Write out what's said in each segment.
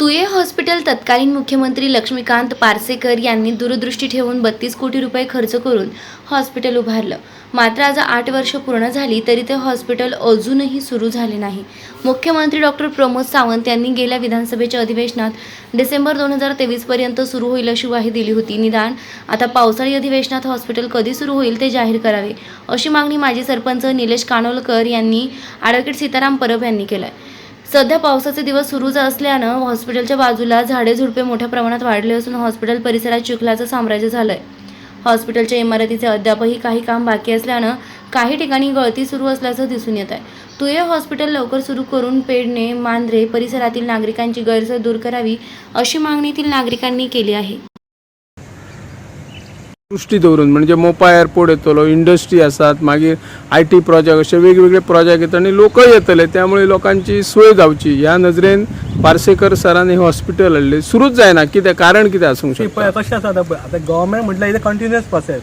तुये hospital तत्कालीन मुख्यमंत्री लक्ष्मीकांत पारसेकर यांनी दूरदृष्टी ठेवून बत्तीस कोटी रुपये खर्च करून हॉस्पिटल उभारलं. मात्र आज आठ वर्ष पूर्ण झाली तरी ते हॉस्पिटल अजूनही सुरू झाले नाही. मुख्यमंत्री डॉक्टर प्रमोद सावंत यांनी गेल्या विधानसभेच्या अधिवेशनात डिसेंबर दोन हजार तेवीसपर्यंत सुरू होईल अशी ग्वाही दिली होती. निदान आता पावसाळी अधिवेशनात हॉस्पिटल कधी सुरू होईल ते जाहीर करावे अशी मागणी माजी सरपंच निलेश कानोलकर यांनी ॲडव्होकेट सीताराम परब यांनी केलं आहे सध्या पावसाचे दिवस सुरूच असल्यानं हॉस्पिटलच्या बाजूला झाडे झुडपे मोठ्या प्रमाणात वाढले असून हॉस्पिटल परिसरात चिखलाचं साम्राज्य झालंय. हॉस्पिटलच्या इमारतीचे अद्यापही काही काम बाकी असल्यानं काही ठिकाणी गळती सुरू असल्याचं दिसून येत आहे तुये हॉस्पिटल लवकर सुरू करून पेडणे मांद्रे परिसरातील नागरिकांची गैरसोय दूर करावी अशी मागणी येथील नागरिकांनी केली आहे. दृश्टी दवरून म्हणजे मोपा एअरपोर्ट येतलो इंडस्ट्री आसात मागीर आय टी प्रोजेक्ट असे वेगवेगळे प्रोजेक्ट येतात आणि लोकय येतले. त्यामुळे लोकांची सोय जावची ह्या नजरेन पार्सेकर सरांनी हे हॉस्पिटल हाडले. सुरूच जायना. कितें कारण कितें आसूंक शकता? कशें आसा आतां? गव्हर्मेंट म्हटल्यार इथे कंटिन्युअस प्रोसेस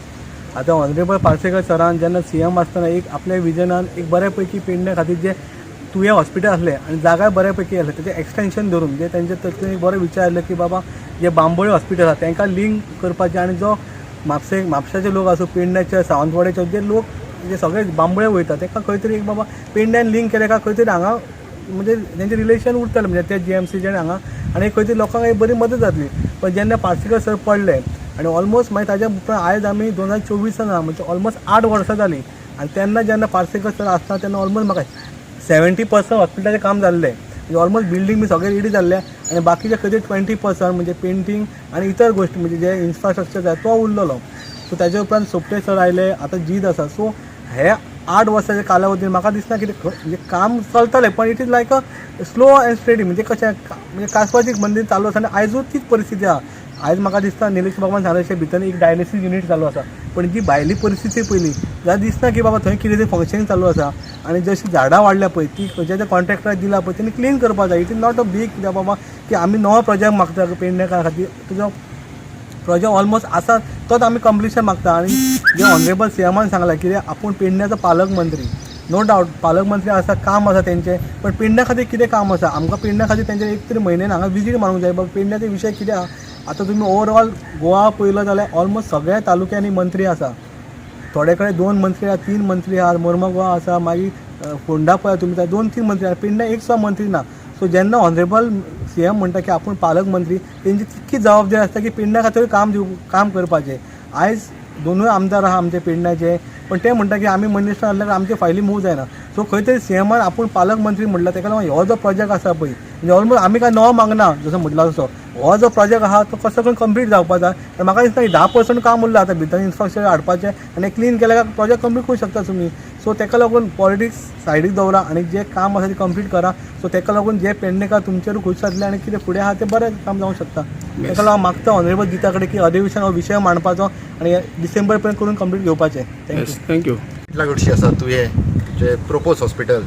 आतां ऑनरेबल पार्सेकर सरान जेन्ना सी एम आसतना एक आपल्या विजनान एक बऱ्यापैकी पेडण्या खातीर जे तुये हॉस्पिटल असले आणि जागा बऱ्यापैकी आसले तेचे एक्सटेन्शन धरून जे तेंचे तातूंत एक बरो विचार की बाबा जे बांबोळे हॉस्पिटल आसा तांकां लिंक करपाचें आनी जो म्हापसे म्हापशाचे लोक आसूं पेडण्याचे सावंतवाड्याचे जे लोक जे सगळे बांबळे वयता तेका खंय तरी एक बाबा पेडण्यान लिंक केलें काय खंय तरी हांगा म्हणजे तेंचे रिलेशन उरतलें म्हणजे त्या जी एम सीचे हांगा. आनी खंय तरी लोकांक एक बरी मदत जातली. पण जेन्ना पार्सिकर सर पडले आनी ऑलमोस्ट मागीर ताज्या उपरांत आयज आमी दोन हजार चोवीसान आहा म्हणजे ऑलमोस्ट आठ वर्सां जालीं आनी तेन्ना जेन्ना पार्सेकर सर आसता तेन्ना ऑलमोस्ट म्हाका सेवेंटी पर्संट हॉस्पिटलाचें काम जाल्लें ऑलमोस्ट बिल्डींग बी सगळें रेडी जाल्लें आनी बाकीचे कधी ट्वेंटी पर्संट म्हणजे पेंटींग आनी इतर गोश्टी म्हणजे जे इन्फ्रास्ट्रक्चर जाय तो उरलेलो. सो ताच्या उपरांत सोपटे सर आयले आतां जीत आसा सो हे आठ वर्साच्या कालावधीन म्हाका दिसना कितें म्हणजे काम चलतलें पण it is like a slow and steady म्हणजे कशें म्हणजे कासवाची मंदीर चालू आसा आनी आयजूच तीच परिस्थिती आहा. आयज म्हाका दिसता निलेश बाबान सांगले अशें भितर एक डायलिसीस युनीट चालू आसा पण जी भायली परिस्थिती पयली जाल्यार दिसता की बाबा थंय कितें तरी फंक्शन चालू आसा आनी जशीं झाडां वाडल्या पळय ती खंयच्या त्या कॉन्ट्रॅक्टराक दिला पळय तेणी क्लीन करपाक जाय it is not a big कित्याक बाबा की आमी नवो प्रोजेक्ट मागता पेडणेकारा खातीर तुजो प्रोजेक्ट ऑलमोस्ट आसा तोच आमी कंप्लिशन मागता आनी जे ऑनरेबल सी एमान सांगला की आपूण पेडण्याचो पालक मंत्री. नो डावट पालक मंत्री आसा काम आसा तेंचें पण पेडण्या खातीर कितें काम आसा आमकां पेडण्या खातीर तेंचे एक तरी म्हयन्यान हांगा विजीट मारूंक जाय. बाबा पेडण्याचो विशय कितें आहा आतां तुमी ओवरऑल गोवा पयलो जाल्यार ऑलमोस्ट सगळ्या तालुक्यांनी मंत्री आसा थोडे कडेन दोन मंत्री आसा तीन मंत्री आहा गोवा आसा मागीर फोंडा पळय तुमी दोन तीन मंत्री आसा पेडण्या एक सुद्दां मंत्री ना. सो जेन्ना ऑनरेबल सी एम म्हणटा की आपूण पालक मंत्री तेंची तितकी जबाबदारी आसता की पेडण्या खातीर काम दिव काम करपाचें. आयज दोनूय आमदार आहा आमचे पेडण्याचे पण ते म्हणटा की आमी मिनिस्टर आसल्यार आमचे फायली मूव जायना सो खंय तरी सी एमान आपूण पालक मंत्री म्हटलं ताका लागून हो जो प्रोजेक्ट आसा पळय म्हणजे ऑलमोस्ट आमी काय नवो मागना जसो म्हटला तसो. हो जो प्रोजेक्ट आहा तो कसो करून कंप्लीट जावपाक जाय तर म्हाका दिसता की धा पर्संट काम उरलां आतां भितर इन्फ्रास्ट्रक्चर हाडपाचें आनी क्लीन केल्या काय प्रोजेक्ट कंप्लीट करूंक शकता तुमी सो ताका लागून पॉलिटिक्स सायडीक दवरा आनी जे काम आसा तें कंप्लीट करा. सो ताका लागून जे पेडणेकार तुमचेर खुश जातले आनी कितें फुडें आहा तें बरें काम जावंक शकता. ताका लागून मागता ऑनरेबल दिता कडेन की अधिवेशन हो विशय मांडपाचो आनी डिसेंबर पर्यंत करून कंप्लीट घेवपाचें थँक्यू थँक्यू इतल्या घडशी आसा तुये म्हणजे जे प्रोपोज हॉस्पिटल.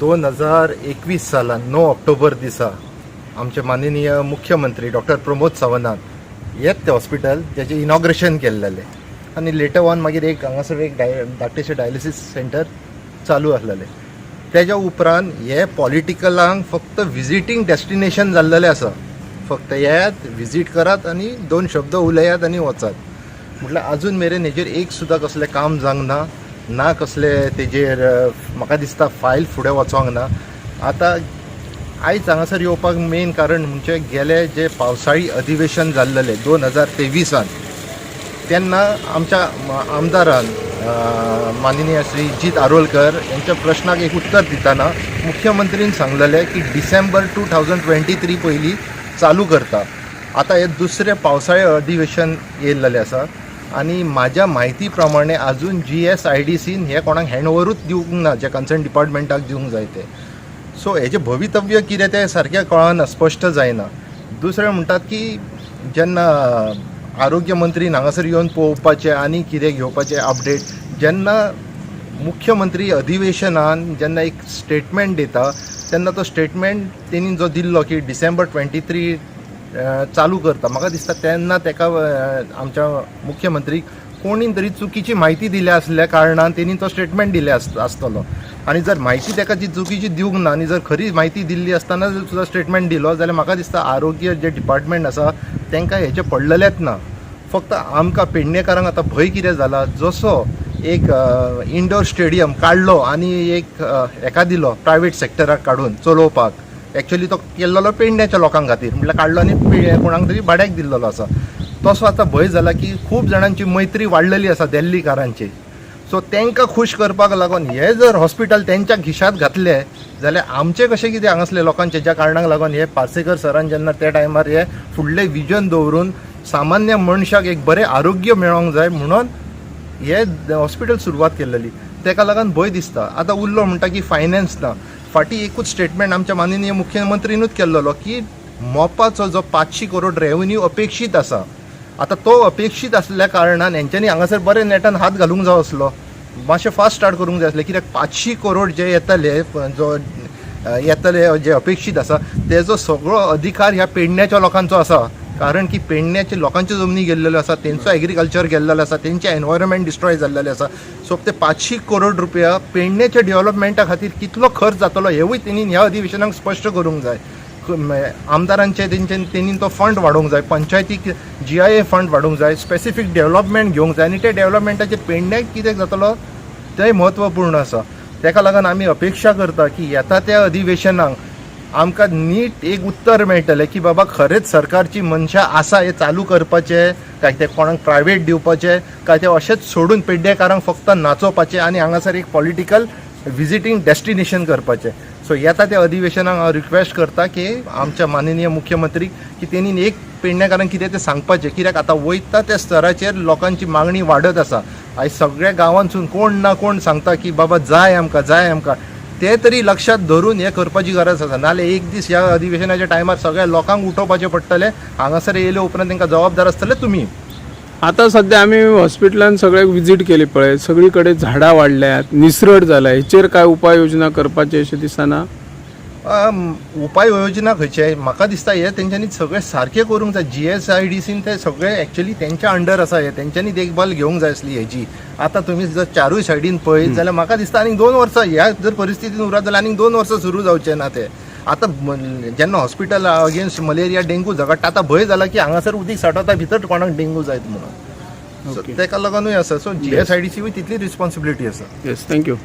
दोन हजार एकवीस सालान णव ऑक्टोबर दिसा आमचे माननीय मुख्यमंत्री डॉक्टर प्रमोद सावंतान हेच ते हॉस्पिटल जेचें इनॉग्रेशन केल्लेलें आनी लेटर ऑन मागीर एक हांगासर एक डाय धाकटेशें डायलिसीस सेंटर चालू आसलेलें. तेज्या उपरांत हे पॉलिटिकलांक फक्त विजिटींग डेस्टिनेशन जाल्लेलें आसा. फक्त येयात विजीट करात आनी दोन शब्द उलयात आनी वचात. म्हटल्यार आजून मेरेन हेजेर एक सुद्दां कसलें काम जावंक ना ना कसले तेजेर म्हाका दिसता फायल फुडें वचोंक ना. आतां आयज हांगासर येवपाक मेन कारण म्हणजे गेले जे पावसाळी अधिवेशन जाल्लेलें दोन हजार तेविसान तेन्ना आमच्या आमदारान माननीय श्री जीत आरोलकर यांच्या प्रश्नाक एक उत्तर दिताना मुख्यमंत्रीन सांगलेलें की December two thousand twenty three पयलीं चालू करता. आतां हे दुसरें पावसाळें अधिवेशन येयल्लेलें आसा. आनी म्हाज्या म्हायती प्रमाणे आजून G S I D C हे कोणाक हँडओवरूच दिवंक ना जे कन्सर्न डिपार्टमेंटाक दिवंक जाय ते. सो हेजें भवितव्य कितें तें सारकें कळना स्पश्ट जायना. दुसरें म्हणटात की जेन्ना आरोग्य मंत्रीन हांगासर येवन पळोवपाचें आनी कितें घेवपाचें अपडेट जेन्ना मुख्यमंत्री अधिवेशनान जेन्ना एक स्टेटमेंट दिता तेन्ना तो स्टेटमेंट तेणी जो दिल्लो की डिसेंबर ट्वेंटी थ्री चालू करता. म्हाका दिसता तेन्ना तेका आमच्या मुख्यमंत्रीक कोणी तरी चुकीची म्हायती दिल्या आसल्या कारणान तेणी तो स्टेटमेंट दिले आस आसतलो आनी जर म्हायती ताका जी चुकीची दिवंक ना आनी जर खरी म्हायती दिल्ली आसतना जर सुद्दां स्टेटमेंट दिलो जाल्यार म्हाका दिसता आरोग्य जे डिपार्टमेंट आसा तांकां हेचे पडलेलेच ना. फक्त आमकां पेडणेकारांक आतां भंय कितें जाला जसो एक इंडोर स्टेडियम काडलो आनी एक हेका दिलो प्रायवेट सेक्टराक काडून चलोवपाक. एक्चुअली तो केल्लो पेडण्याच्या लोकां खातीर म्हटल्यार काडलो आनी कोणाक तरी भाड्याक दिल्लो आसा तसो आतां भंय जाला की खूब जाणांची मैत्री वाडलेली आसा दिल्लीकारांची. सो तांकां खूश करपाक लागून हे जर हॉस्पिटल तेंच्या खिशात घातले जाल्यार आमचे कशें कितें हांगासले लोकांचे ज्या कारणाक लागून हे पार्सेकर सरान जेन्ना त्या टायमार हे फुडलें विजन दवरून सामान्य मनशाक एक बरें आरोग्य मेळोंक जाय म्हणून हे हॉस्पिटल सुरवात केलेली. तेका लागून भंय दिसता. आतां उरलो म्हणटा की फायनान्स ना. फाटीं एकूच स्टेटमेंट आमच्या माननीय मुख्यमंत्रीनूच केल्लो की मोपाचो जो पांचशी करोड रेवन्यू अपेक्षीत आसा आतां तो अपेक्षीत आसल्या कारणान हेंच्यांनी हांगासर बरें नेटान हात घालूंक जाय आसलो मातशें फास्ट स्टार्ट करूंक जाय आसलें कित्याक पांचशी करोड जे येतले जो येतले जे अपेक्षीत आसा तेजो सगळो अधिकार ह्या पेडण्याच्या लोकांचो आसा कारण की पेडण्याचे लोकांच्यो जमनी गेल्लेल्यो आसा तेंचो एग्रीकल्चर गेल्लेलो आसा तेंचे एनवायरमेंट डिस्ट्रॉय जाल्लेले आसा सो ते पांचशी करोड रुपया पेडण्याच्या डेव्हलपमेंटा खातीर कितलो खर्च जातलो हेवूय तेणीन ह्या अधिवेशनाक स्पश्ट करूंक जाय. आमदारांचे तेंचे तेणीन तो फंड वाडोवंक जाय पंचायतीक जी आय ए फंड वाडोवंक जाय स्पेसिफीक डेव्हलपमेंट घेवंक जाय आनी ते डेव्हलपमेंटाचे पेडण्याक कितें जातलो तें म्हत्वपूर्ण आसा. तेका लागून आमी अपेक्षा करता की येता त्या अधिवेशनाक आमकां नीट एक उत्तर मेळटलें की बाबा खरेंच सरकारची मनशा आसा हें चालू करपाचें काय ते कोणाक प्रायवेट दिवपाचे काय तें अशेंच सोडून पेडणेकारांक फक्त नाचोवपाचें आनी हांगासर एक पॉलिटिकल विजिटींग डेस्टिनेशन करपाचें. सो येता त्या अधिवेशनाक हांव रिक्वेस्ट करता की आमच्या माननीय मुख्यमंत्री की तेणी एक पेडणेकारांक कितें तें सांगपाचें. कित्याक आतां वयता त्या स्तराचेर लोकांची मागणी वाडत आसा. आयज सगळ्या गांवांतसून कोण ना कोण सांगता की बाबा जाय आमकां जाय आमकां. ते तरी लक्षात धरून हे करपाची गरज आसा नाल्यार एक दीस ह्या अधिवेशनाच्या टायमार सगळ्या लोकांक उठोवपाचें पडटलें. हांगासर येयले उपरांत तांकां जबाबदार आसतले तुमी आता सध्या आम्ही हॉस्पिटलान सगळ्याक विजीट केली पळय. सगळी कडेन झाडां वाडल्यात निसरट जाला हेचेर काय उपाययोजना करपाचे अशें दिसना. उपाय योजना खंयचे म्हाका दिसता हे तेंच्यांनी सगळे सारखे करूंक जाय G S I D C ते सगळे एक्चुअली तेंच्या अंडर आसा हे तेंच्यांनी देखभाल घेवंक जाय आसली हेची आतां तुमी जर चारूय सायडीन पळयत जाल्यार म्हाका दिसता आनीक दोन वर्सां ह्या जर परिस्थितीन उरत जाल्यार आनीक दोन वर्सां सुरू जावचे ना ते. आतां जेन्ना हॉस्पिटल अगेन्स्ट मलेरिया डेंगू झगडटा आतां भंय जाला की हांगासर उदीक साठवता भितर कोणाक डेंगू जायत म्हणून. सो. तेका लागूनूय आसा so G S I D C तितली रिस्पॉन्सिबिलिटी आसा येस थँक्यू